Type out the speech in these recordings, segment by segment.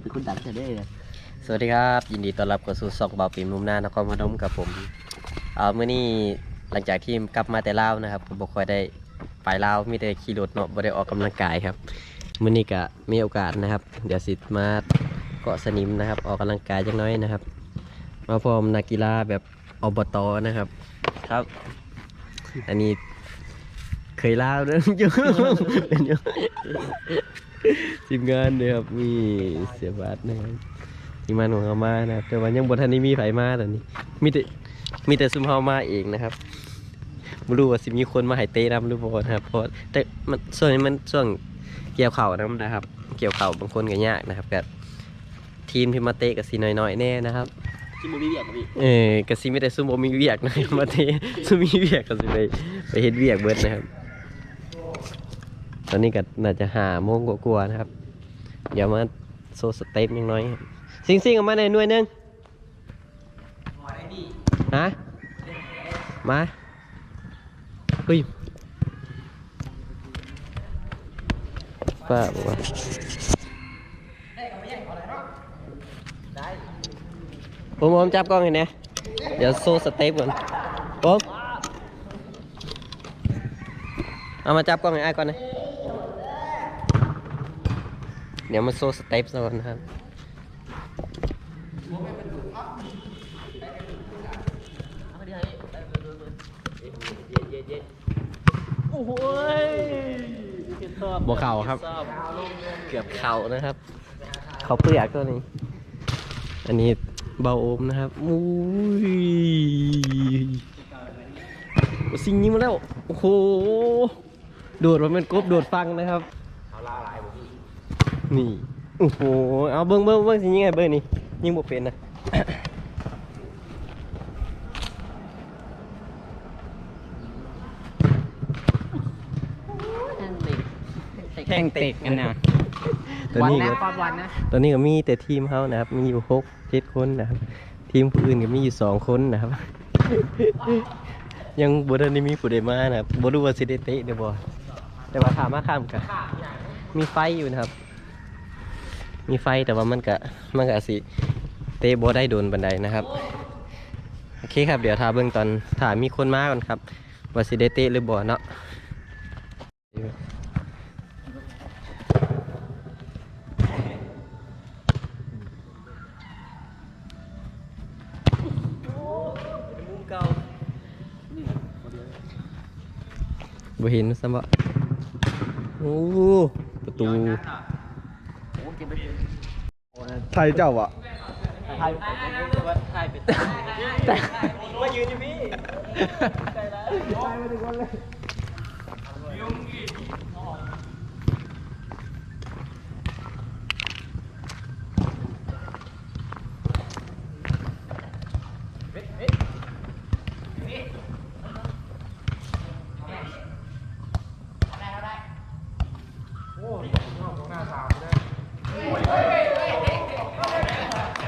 เป็นคนดังจะได้เลยสวัสดีครับ ยินดีต้อนรับเข้าสู่ซองเบาปีมุมหน้านครพนมกับผมเอาเมื่อนี้หลังจากที่กลับมาแต่ลาวนะครับก็บ่ค่อยได้ไปลาวมีแต่ขี่รถเนาะบ่ได้ออกกำลังกายครับมื้อนี้ก็มีโอกาสนะครับ เดี๋ยวสิมาเกาะสนิมนะครับ ออกกำลังกายจักหน้อยนะครับ มาพร้อมนักกีฬาแบบอบตนะครับ ครับ อันนี้เคยลาวเด้ออยู่เป็นอยู่ ทีมงานเลยครับมีเสียบัตรนะครับทีมงานของเขามานะครับแต่ว่ายังบทันนี้มีไผมาตอนนี้ มีแต่มีแต่ซุมเฮามาเองนะครับไม่รู้ว่าสิมีคนมาให้เตะนำหรือเปล่านะครับเพราะแต่มันส่วนนี้มันช่วงเกี่ยวเข่านํนะครับ เกี่ยวเข่าบางคนก็ยากนะครับกับทีมที่มาเตะกับสีน้อยๆแน่นะครับที่มูวี่เวียดนะพี่เออกะสิไม่แต่ซุมบ่มีเวียกนะครับมาเตะซุมมีเวียกก็สิไปไปเฮ็ดเวียกเบิดนะครับต อนนี้ก็น่าจะหาโมงกว่าๆนะครับ เดี๋ยวมาโซสเต็ปยังน้อยครับซิงซิงๆออกมาในอยหน่วยหนึงฮะมาเฮ้ยป้าบอกว่าผมผมจับกล้องเห็นไหมเดี๋ยวโซสเต็ปก่อนผมเอามาจับกล้องให้อ้ายก่อนนะ เดี๋ยวมาโซสเต็ปซะก่อนนะครับโอ้โหบัวเข่าครับ เกือบเข่านะครับ เขาเปลือกตัวนี้ อันนี้เบาโอมนะครับอุ้ยโอ้สิ่งนี้มาแล้ว โอ้โห โดดมันเป็นกบโดดฟังนะครับ นี่ โอ้โห เอาเบิ้งเบิ้งเบิ้งสิยิงไงเบิ้งนี่ยิงบ่เป็นนะแข่งเตะกันนะตัววันนี้นะก็ก่อนวันนะตอนนี้ก็มีแต่ทีมเขานะครับ มีอยู่หกเจ็ดคนนะครับ ทีมผู้อื่นก็มีอยู่สองคนนะครับ ยังบทันได้มีผู้ใดมานะครับบรู้ว่าสิได้เตะเดี๋ยวบอแต่ว่าถามมาข้ามกันมีไฟอยู่นะครับ มีไฟแต่ว่ามันก็มันก็อาจสิเตะบอได้โดนบันไดนะครับโอเคครับเดี๋ยวถ้าเบื้องตอนถามีคนมาก่อนครับว่าสิได้เตะหรือบอเนาะบ่เห็นซ้ำบ่โอ้ประตู ไทยเจ้าอะถ่ายถ่ายเป็นแต่มายืนอยู่พี่าเลย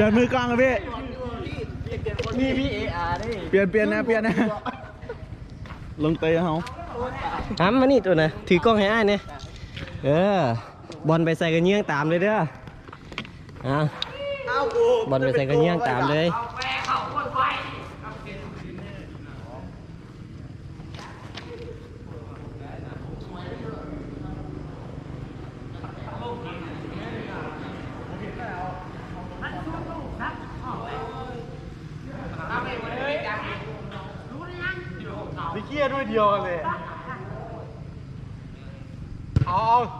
ดินมือกลางเลยพี่ นี่พี่เออาร์นี่เปลี่ยนเปลี่ยนนะเปลี่ยนนะ ลงเตะเขาทำมมานี่ตัวนะถือกล้องให้อ้ายเนี่ยเออบอลไปใส่กันเยื่องตามเลยเด้ออะบอลไปใส่กันเยื่องตามเลย แปรเขาว่า ด้วยเดียวกันเลย เอากลา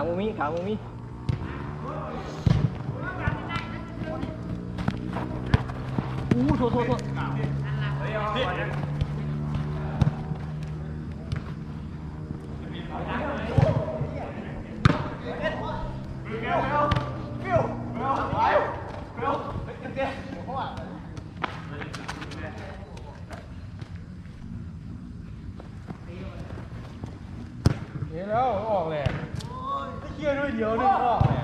งมุมนี้กลางมุมนี้อู้โทษโทษโทษ เห็นแล้วออกเลยเชี่ยด้วยเดียวนึงออกเลย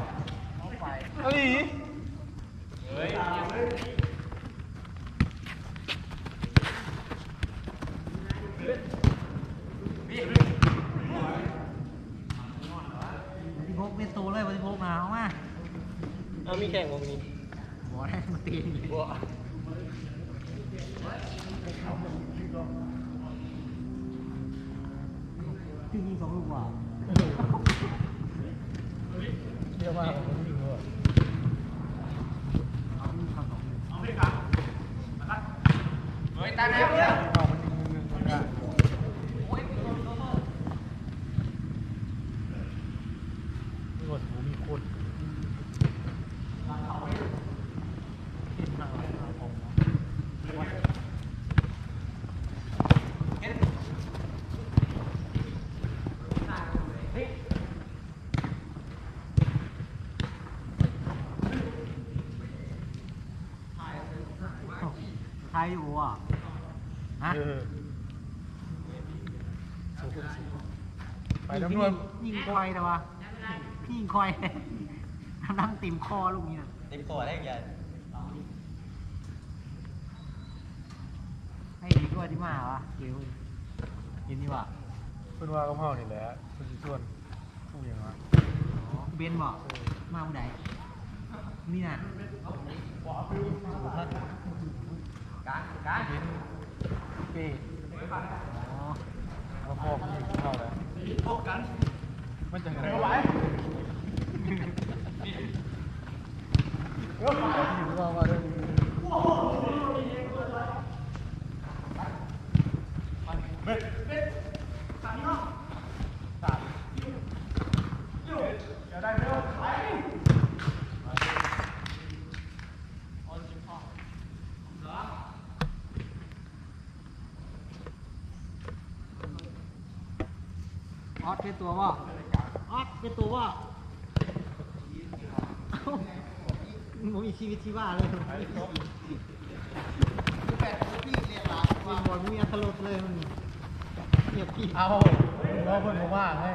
เอาดิ ที่พกเป็นตัวเลยวันที่พกมาเอามา เอามีแข่งมุมนี้ บอกให้มันตีนอยู่ บัว ที่ ยิงสองลูกว่ะ เดี๋ยวมาผมยิงเลย เอาลูกทำสองลูก เอามันยิงมึงมึงได้มีคนมีคนใคร อยู่อะฮะเออไปน้ำนวลยิงควายแต่ว่าพี่ยิงควายนั่งติ่มคอลูกนี้นะเต็มตัวได้ยังไงให้ดีกว่าที่มาวะเร็วเย็นดีว่ะเพิ่นว่ากับเฮานี่แหละเพิ่นสิชวนผู้หญิงว่าเบนบอกมาผู้ใดนี่น่ะ เห็นป้อ๋อมาพ่อผู้หญิงเข้าแล้วพบกันมันจะเอาไว้ผู้หญิงว่ามาเรื่อง ออสเป็นตัวว่าออสเป็นตัวว่ามึงมีชีวิตชีวาเลยมันบอลมีอัตลดเลยมันเงียบกิ๊บเอาเราเพิ่นบอกว่าให้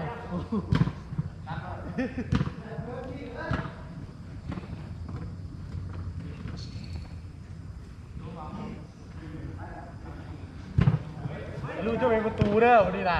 ลูกจะเป็นประตูเด้อวันนี้ล่ะ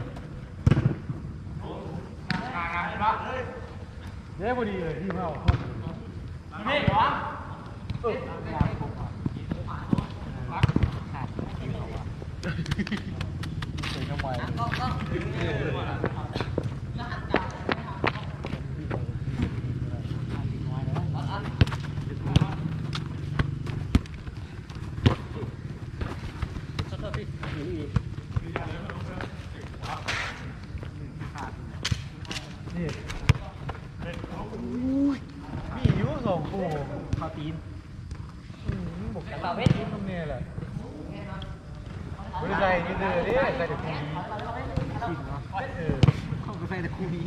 เย้พอดีเลยที่เข้านี่หรอเอนี่ ข้าวตีนบอกข่าวเพชรตรงนี้แหละไม่ได้ใส่นี่เดือดดิใส่แต่กูนี้กินเนาะเออเขาก็ใส่แต่คูนี้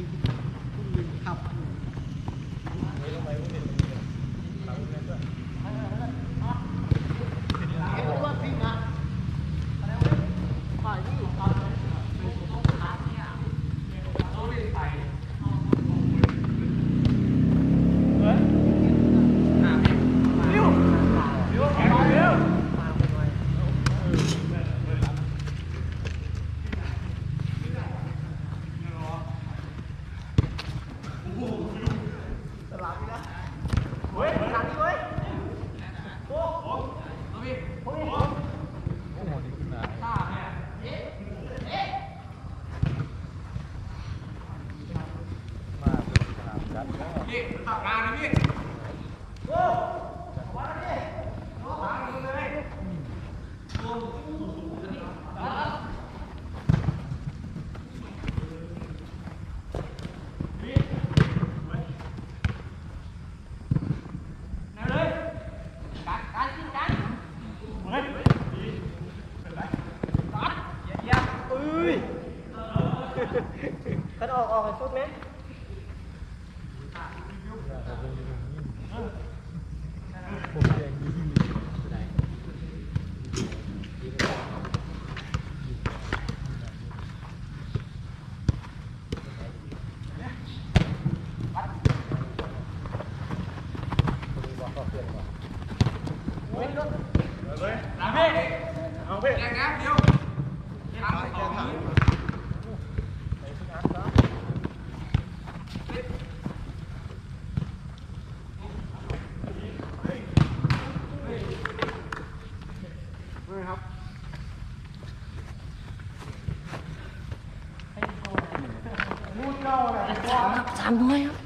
ามด้วยครับ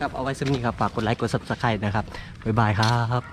ครับเอาไว้ซึ่งนีครับฝากกดไลค์กด subscribe นะครับ บ๊ายบายครับ